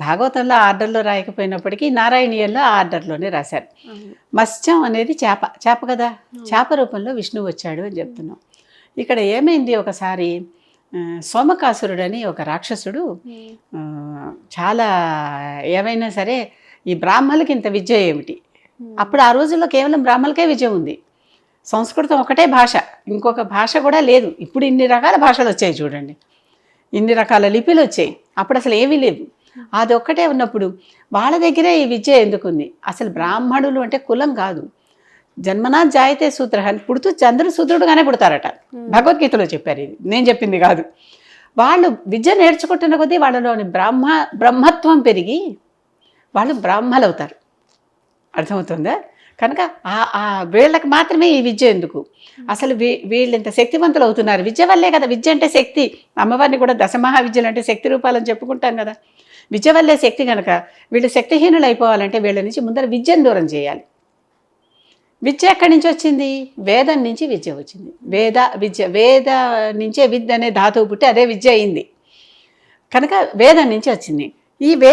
భాగవతంలో ఆర్డర్లో రాయకపోయినప్పటికీ నారాయణీయంలో ఆ ఆర్డర్లోనే రాశారు. మత్స్యం అనేది చేప చేప కదా? చేప రూపంలో విష్ణువు వచ్చాడు అని చెప్తున్నాం. ఇక్కడ ఏమైంది ఒకసారి? ఆ, సోమకాసురుడు అని ఒక రాక్షసుడు చాలా ఏమైనా సరే ఈ బ్రాహ్మణులకి ఇంత విద్య ఏమిటి. అప్పుడు ఆ రోజుల్లో కేవలం బ్రాహ్మణులకే విద్య ఉంది. సంస్కృతం ఒకటే భాష ఇంకొక భాష కూడా లేదు. ఇప్పుడు ఇన్ని రకాల భాషలు వచ్చాయి చూడండి. ఇన్ని రకాల లిపిలు వచ్చాయి. అప్పుడు అసలు ఏమీ లేవు అది ఒక్కటే ఉన్నప్పుడు వాళ్ళ దగ్గరే ఈ విద్య ఎందుకుంది? అసలు బ్రాహ్మణులు అంటే కులం కాదు. జన్మనా జాయితే సూత్ర అని పుడుతూ చంద్రుడు సూత్రుడుగానే పుడతారట. భగవద్గీతలో చెప్పారు ఇది. నేను చెప్పింది కాదు. వాళ్ళు విద్య నేర్చుకుంటున్న కొద్దీ వాళ్ళలోని బ్రహ్మ బ్రహ్మత్వం పెరిగి వాళ్ళు బ్రాహ్మలు అవుతారు అర్థమవుతుందా? కనుక ఆ ఆ వీళ్ళకి మాత్రమే ఈ విద్య ఎందుకు? అసలు వీ వీళ్ళు ఇంత శక్తివంతులు అవుతున్నారు. విద్య వల్లే కదా విద్య అంటే శక్తి. అమ్మవారిని కూడా దశమహా విద్యలు అంటే శక్తి రూపాలని చెప్పుకుంటాం కదా. విద్య వల్లే శక్తి కనుక వీళ్ళు శక్తిహీనులు అయిపోవాలంటే వీళ్ళ నుంచి ముందర విద్యను దూరం చేయాలి. విద్య ఎక్కడి నుంచి వచ్చింది? వేదం నుంచి విద్య వచ్చింది. వేద విద్య వేద నుంచే విద్య అనే ధాతువు పుట్టి అదే విద్య అయింది. కనుక వేదం నుంచి వచ్చింది. ఈ వేద